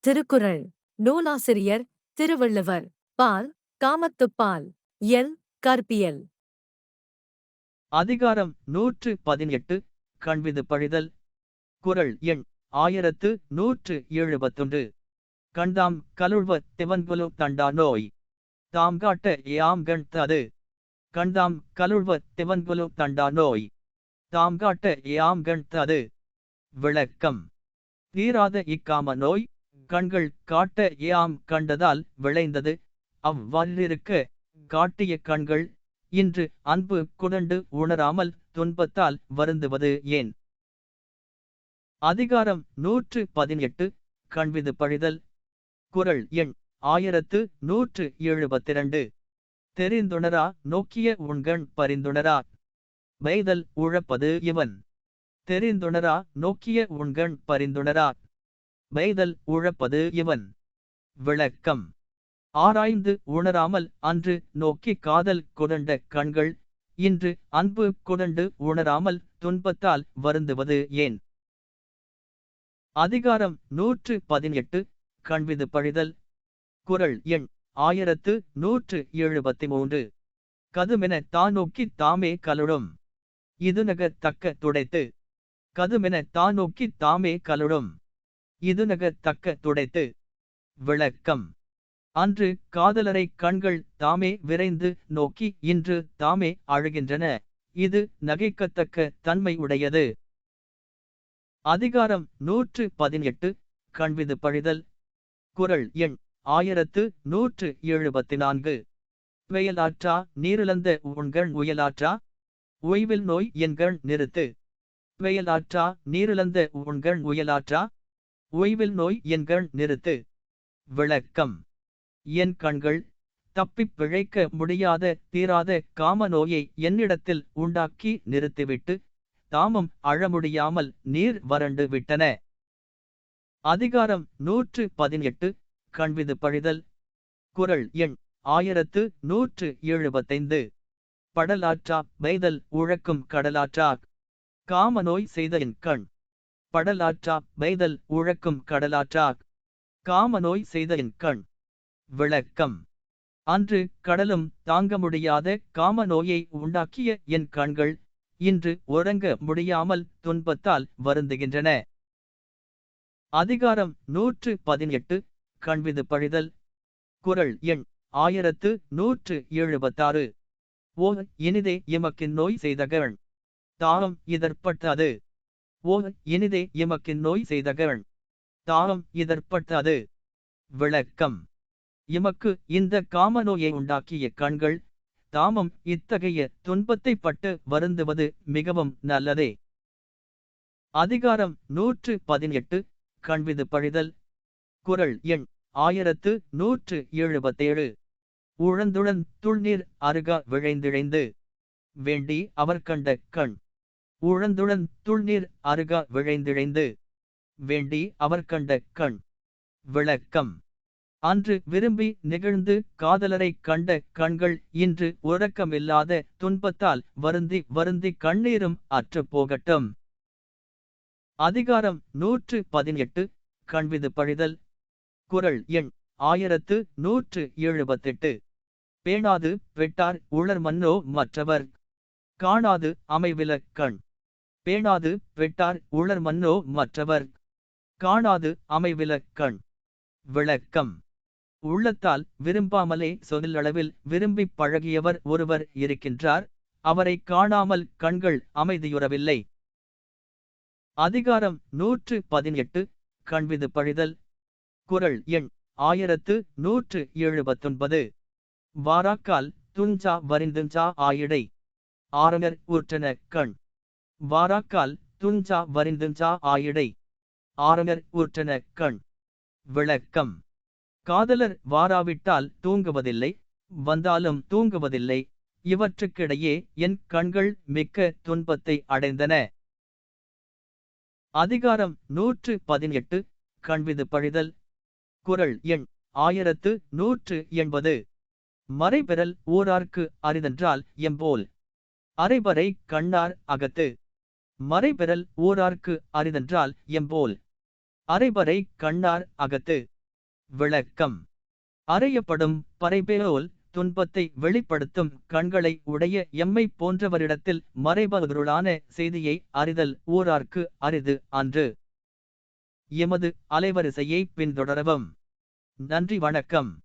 திருக்குறள். நூலாசிரியர் திருவள்ளுவர். பால் காமத்துப்பால். எல். கற்பியல். அதிகாரம் நூற்று பதினெட்டு. கண்விது பழிதல். குறள் எண் ஆயிரத்து நூற்று எழுபத்தொன்று. கண்டாம் கலுழ்வ திவன்குலு தண்டா நோய். தாம் காட்ட யாம் கண்தது கண்டாம் கலுழ்வ திவன்குலு தண்டா நோய். தாம் காட்ட யாம் கண்தது விளக்கம். தீராத இக்காம நோய். கண்கள் காட்ட யாம் கண்டதால் விளைந்தது. அவ்வாறிருக்க காட்டிய கண்கள் இன்று அன்பு குடண்டு உணராமல் துன்பத்தால் வருந்துவது ஏன்? அதிகாரம் நூற்று பதினெட்டு. கண்விது பழிதல். குறள் எண் ஆயிரத்து நூற்று எழுபத்திரண்டு. தெரிந்துணரா? நோக்கிய உண்கண் பரிந்துணரா? வைதல் உழப்பது இவன். தெரிந்துணரா? நோக்கிய உண்கண் பரிந்துணரா? வைதல் உழப்பது இவன். விளக்கம். ஆராய்ந்து உணராமல் அன்று நோக்கி காதல் கொடண்ட கண்கள் இன்று அன்பு கொடண்டு உணராமல் துன்பத்தால் வருந்துவது ஏன்? அதிகாரம் நூற்று பதினெட்டு கண்விது பழிதல். குறள் எண் ஆயிரத்து நூற்று எழுபத்தி மூன்று கதுமென தான் நோக்கி தாமே இது இதுநக தக்க துடைத்து. கதுமென தானோக்கி தாமே கலுடும். இதுநக தக்க துடைத்து. விளக்கம். அன்று காதலரை கண்கள் தாமே விரைந்து நோக்கி இன்று தாமே அழுகின்றன. இது நகைக்கத்தக்க தன்மை உடையது. அதிகாரம் நூற்று பதினெட்டு. கண்விது பழிதல். குறள் எண் ஆயிரத்து நூற்று எழுபத்தி நான்கு வெயலாற்றா நீரிழந்த உண்கள் உயலாற்றா? ஓய்வில் நோய் எண்கள் நிறுத்து. வெயலாற்றா நீரிழந்த உண்கள் உயலாற்றா? ஓய்வில் நோய் என்கள் நிறுத்து. விளக்கம். என் கண்கள் தப்பிப் பிழைக்க முடியாத தீராத காம நோயை என்னிடத்தில் உண்டாக்கி நிறுத்திவிட்டு தாமும் அழமுடியாமல் நீர் வறண்டு விட்டன. அதிகாரம் நூற்று பதினெட்டு கண்விது பழிதல். குரல் எண் ஆயிரத்து நூற்று எழுபத்தைந்து. படலாற்றா வைதல் உழக்கும் கடலாற்றா. காம நோய் செய்த என் கண் படலாற்றா வைதல் உழக்கும் கடலாற்றா காம நோய் செய்த என் கண். விளக்கம். அன்று கடலும் தாங்க முடியாத காம நோயை உண்டாக்கிய என் கண்கள் இன்று உறங்க முடியாமல் துன்பத்தால் வருந்துகின்றன. அதிகாரம் நூற்று பதினெட்டு கண்விது பழிதல். குறள் எண் ஆயிரத்து நூற்று எழுபத்தாறு. ஓ இனிதே எமக்கு நோய் செய்தகன் தாகம் இதற்பட்டது. ஓ இனிதே எமக்கு நோய் செய்தகவன். தாகம் இதற்பட்டது. விளக்கம். எமக்கு இந்த காம நோயை உண்டாக்கிய கண்கள் தாமம் இத்தகைய துன்பத்தை பட்டு வருந்துவது மிகவும் நல்லதே. அதிகாரம் நூற்று பதினெட்டு கண்விது பழிதல். குறள் எண் ஆயிரத்து நூற்று எழுபத்தேழு. உழந்துழன் துள்நீர் அருகா விழைந்திழைந்து. வேண்டி அவர் கண்ட கண். உழந்துடன் துள்நீர் அருகா விழைந்திழைந்து வேண்டி அவர் கண்ட கண் விளக்கம். அன்று விரும்பி நிகழ்ந்து காதலரைக் கண்ட கண்கள் இன்று உறக்கமில்லாத துன்பத்தால் வருந்தி வருந்தி கண்ணீரும் அற்று போகட்டும். அதிகாரம் நூற்று பதினெட்டு. கண்விது பழிதல். குறள் எண் ஆயிரத்து நூற்று எழுபத்தெட்டு. பேணாது பெட்டார் உளர் மன்னோ மற்றவர். காணாது அமைவில கண் பேணாது வெட்டார் உளர் மன்னோ மற்றவர். காணாது அமைவிலக்கண் கண். விளக்கம். உள்ளத்தால் விரும்பாமலே சொல்லளவில் விரும்பிப் பழகியவர் ஒருவர் இருக்கின்றார். அவரை காணாமல் கண்கள் அமைதியுறவில்லை. அதிகாரம் நூற்று பதினெட்டு கண்விது பழிதல். குறள் எண் ஆயிரத்து நூற்று எழுபத்தொன்பது. வாராக்கால் துஞ்சா வரிந்துஞ்சா ஆயிடை. ஆரணர் ஊற்றன கண். வாராக்கால் துஞ்சா வரிந்துஞ்சா ஆயிடை. ஆரணர் ஊற்றன கண். விளக்கம். காதலர் வாராவிட்டால் தூங்குவதில்லை. வந்தாலும் தூங்குவதில்லை. இவற்றுக்கிடையே என் கண்கள் மிக்க துன்பத்தை அடைந்தன. அதிகாரம் நூற்று பதினெட்டு. கண்விது பழிதல். குறள் எண் ஆயிரத்து நூற்று எண்பது. மறைபெறல் ஊரார்க்கு அரிதென்றால் எம்போல் அரைபறை கண்ணார் அகத்து. மறைபெறல் ஓரார்க்கு அரிதென்றால் எம்போல். அரைபறை கண்ணார் அகத்து. விளக்கம். அறையப்படும் பறைபேரோல் துன்பத்தை வெளிப்படுத்தும் கண்களை உடைய எம்மை போன்றவரிடத்தில் மறைபொருளான செய்தியை அறிதல் ஊரார்க்கு அரிது அன்று. எமது அலைவரிசையை பின்தொடரவும். நன்றி வணக்கம்.